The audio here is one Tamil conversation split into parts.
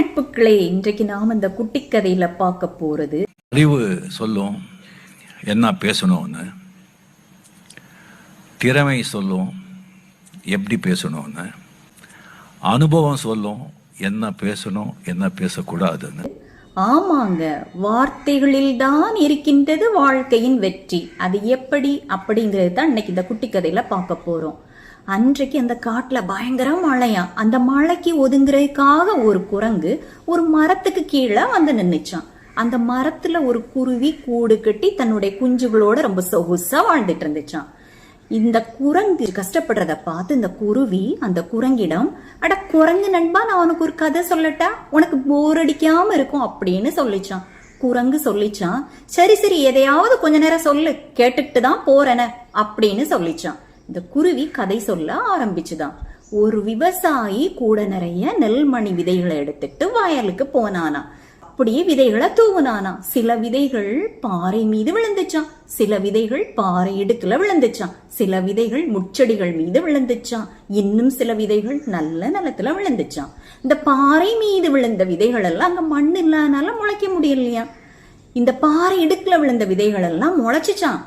நட்புகளே இன்றைக்கு நாம் இந்த குட்டி கதையில பார்க்க போறது. அறிவு சொல்லும் என்ன பேசணும்னு திறமை சொல்லும் எப்படி பேசணும்னு அனுபவம் சொல்லும் என்ன பேசணும் என்ன பேசக்கூடாதுன்னு. ஆமாங்க வார்த்தைகளில் தான் இருக்கின்றது வாழ்க்கையின் வெற்றி. அது எப்படி? அப்படிங்கிறது தான் இன்னைக்கு இந்த குட்டி கதையில பார்க்க போறோம். அன்றைக்கு அந்த காட்டுல பயங்கர மழையா அந்த மழைக்கு ஒதுங்குறதுக்காக ஒரு குரங்கு ஒரு மரத்துக்கு கீழே வந்து நின்னுச்சான் அந்த மரத்துல ஒரு குருவி கூடு கட்டி தன்னுடைய குஞ்சுகளோட ரொம்ப சொகுசா வாழ்ந்துட்டு இருந்துச்சான் இந்த குரங்கு கஷ்டப்படுறத பார்த்து இந்த குருவி அந்த குரங்கிடம் அட குரங்கு நண்பா நான் உனக்கு ஒரு கதை சொல்லட்டா? உனக்கு போர் அடிக்காம இருக்கும் அப்படின்னு சொல்லிச்சான் குரங்கு சொல்லிச்சான் சரி சரி எதையாவது கொஞ்ச நேரம் சொல்லு கேட்டுட்டு தான் போறேன அப்படின்னு சொல்லிச்சான் இந்த குருவி கதை சொல்ல ஆரம்பிச்சுதான். ஒரு விவசாயி கூட நிறைய நெல்மணி விதைகளை எடுத்துட்டு வயலுக்கு போனானா அப்படியே விதைகளை தூவுனானா சில விதைகள் பாறை மீது விழுந்துச்சான் சில விதைகள் பாறை இடுக்குல விழுந்துச்சான் சில விதைகள் முச்செடிகள் மீது விழுந்துச்சான் இன்னும் சில விதைகள் நல்ல நிலத்துல விழுந்துச்சான் இந்த பாறை மீது விழுந்த விதைகள் எல்லாம் அங்க மண் இல்லாதனால முளைக்க முடியலையா இந்த பாறை இடுக்குல விழுந்த விதைகள் எல்லாம் முளைச்சிச்சான்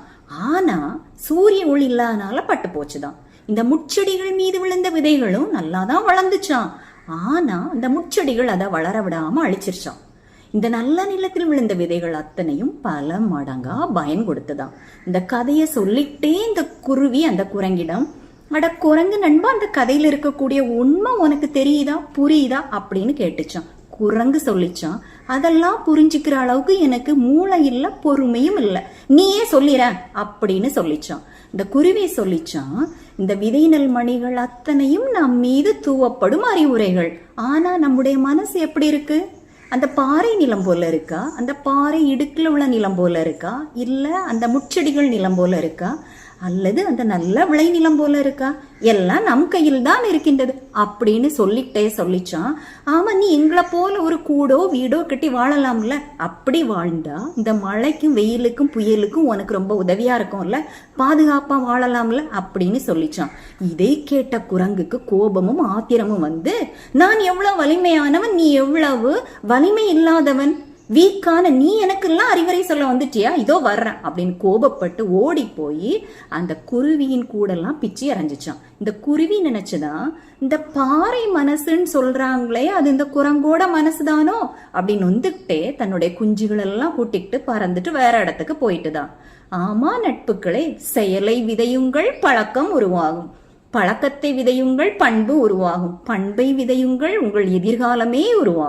ஆனா சூரிய ஒளி இல்லாதனால பட்டு போச்சுதான். இந்த முச்செடிகள் மீது விழுந்த விதைகளும் நல்லாதான் வளர்ந்துச்சான் ஆனா அந்த முச்செடிகள் அதை வளர விடாம அழிச்சிருச்சான் இந்த நல்ல நிலத்தில் விழுந்த விதைகள் அத்தனையும் பல மடங்கா பயன் கொடுத்துதான் இந்த கதையை சொல்லிட்டே இந்த குருவி அந்த குரங்கிடம் அட குரங்கு நண்பா அந்த கதையில இருக்கக்கூடிய உண்மை உனக்கு தெரியுதா புரியுதா? அப்படின்னு கேட்டுச்சான் குரங்கு சொல்லிச்சான். அதெல்லாம் புரிஞ்சுக்கிற அளவுக்கு எனக்கு மூளை இல்லை பொறுமையும் இல்லை. நீயே சொல்லிற அப்படின்னு சொல்லிச்சான். இந்த குருவி சொல்லிச்சான் இந்த விதைநல் மணிகள் அத்தனையும் நம் மீது தூவப்படும் அறிவுரைகள். ஆனா நம்முடைய மனசு எப்படி இருக்கு? அந்த பாறை நிலம் போல இருக்கா? அந்த பாறை இடுக்குல உள்ள நிலம் போல இருக்கா? இல்ல அந்த முச்செடிகள் நிலம் போல இருக்கா? அல்லது அந்த நல்ல விளைநிலம் போல இருக்கா? எல்லாம் நம் கையில் தான் இருக்கின்றது. அப்படின்னு சொல்லிட்டே சொல்லிச்சான். ஆமா நீ எங்களை போல ஒரு கூடோ வீடோ கட்டி வாழலாம்ல? அப்படி வாழ்ந்தா இந்த மழைக்கும் வெயிலுக்கும் புயலுக்கும் உனக்கு ரொம்ப உதவியா இருக்கும்ல? பாதுகாப்பா வாழலாம்ல? அப்படின்னு சொல்லிச்சான். இதை கேட்ட குரங்குக்கு கோபமும் ஆத்திரமும் வந்து நான் எவ்வளவு வலிமையானவன் நீ எவ்வளவு வலிமை இல்லாதவன்? வீக்கான நீ எனக்கெல்லாம் அறிவுரை சொல்ல வந்துட்டியா? இதோ வர்றேன். அப்படின்னு கோபப்பட்டு ஓடி போய் அந்த குருவியின் கூடெல்லாம் பிச்சு அரைஞ்சிச்சான். இந்த குருவி நினைச்சுதான் இந்த பாறை மனசுன்னு சொல்றாங்களே அது இந்த குரங்கோட மனசுதானோ? அப்படின்னு நொந்துக்கிட்டே தன்னுடைய குஞ்சுகளெல்லாம் கூட்டிக்கிட்டு பறந்துட்டு வேற இடத்துக்கு போயிட்டுதான். ஆமா நட்புகளே செயலை விதையுங்கள் பழக்கம் உருவாகும். பழக்கத்தை விதையுங்கள் பண்பு உருவாகும். பண்பை விதையுங்கள் உங்கள் எதிர்காலமே உருவாகும்.